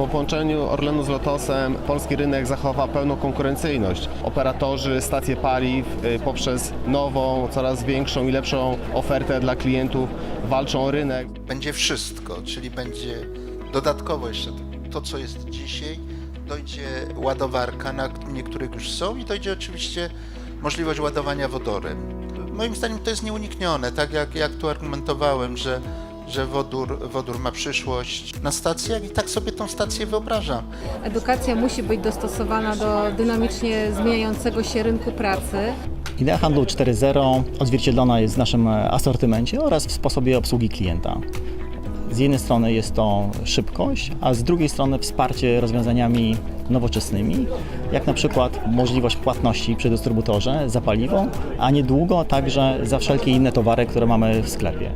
Po połączeniu Orlenu z Lotosem polski rynek zachowa pełną konkurencyjność. Operatorzy, stacje paliw y, poprzez nową, coraz większą i lepszą ofertę dla klientów walczą o rynek. Będzie wszystko, czyli będzie dodatkowo jeszcze to, co jest dzisiaj. Dojdzie ładowarka, na niektórych już są i dojdzie oczywiście możliwość ładowania wodorem. Moim zdaniem to jest nieuniknione, tak jak, jak tu argumentowałem, że, że wodór, wodór ma przyszłość na stacjach i tak sobie tą stację wyobrażam. Edukacja musi być dostosowana do dynamicznie zmieniającego się rynku pracy. Idea handlu 4.0 odzwierciedlona jest w naszym asortymencie oraz w sposobie obsługi klienta. Z jednej strony jest to szybkość, a z drugiej strony wsparcie rozwiązaniami nowoczesnymi, jak na przykład możliwość płatności przy dystrybutorze za paliwo, a niedługo także za wszelkie inne towary, które mamy w sklepie.